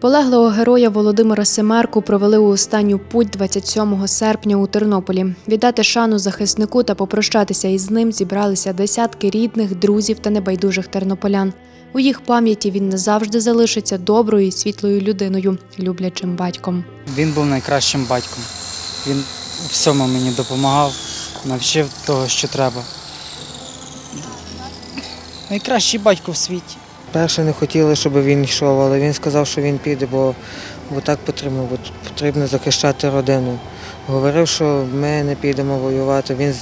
Полеглого героя Володимира Семерку провели у останню путь 27 серпня у Тернополі. Віддати шану захиснику та попрощатися із ним зібралися десятки рідних, друзів та небайдужих тернополян. У їх пам'яті він назавжди залишиться доброю і світлою людиною, люблячим батьком. Він був найкращим батьком. Він у всьому мені допомагав, навчив того, що треба. Найкращий батько в світі. Перше не хотіли, щоб він йшов, але він сказав, що він піде, бо, бо так потрібно, бо потрібно захищати родину. Говорив, що ми не підемо воювати, він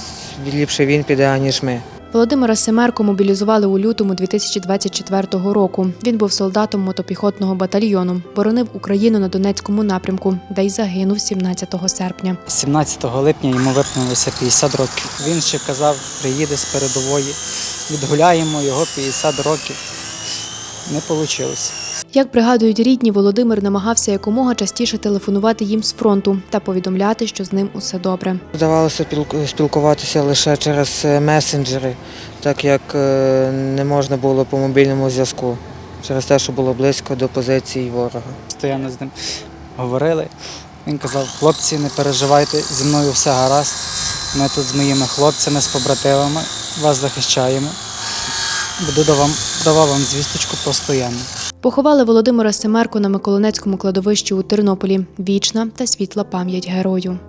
ліпше він піде, аніж ми. Володимира Семерко мобілізували у лютому 2024 року. Він був солдатом мотопіхотного батальйону, боронив Україну на Донецькому напрямку, де й загинув 17 серпня. 17 липня йому виповнилося 50 років. Він ще казав, приїде з передової, відгуляємо його 50 років. Не вийшло. Як пригадують рідні, Володимир намагався якомога частіше телефонувати їм з фронту та повідомляти, що з ним усе добре. Здавалося спілкуватися лише через е, месенджери, так як е, не можна було по мобільному зв'язку, через те, що було близько до позиції ворога. Постійно з ним говорили. Він казав, хлопці, не переживайте, зі мною все гаразд. Ми тут з моїми хлопцями, з побратимами вас захищаємо. Буду давам, давав вам звісточку постійно. Поховали Володимира Семерко на Миколинецькому кладовищі у Тернополі. Вічна та світла пам'ять герою.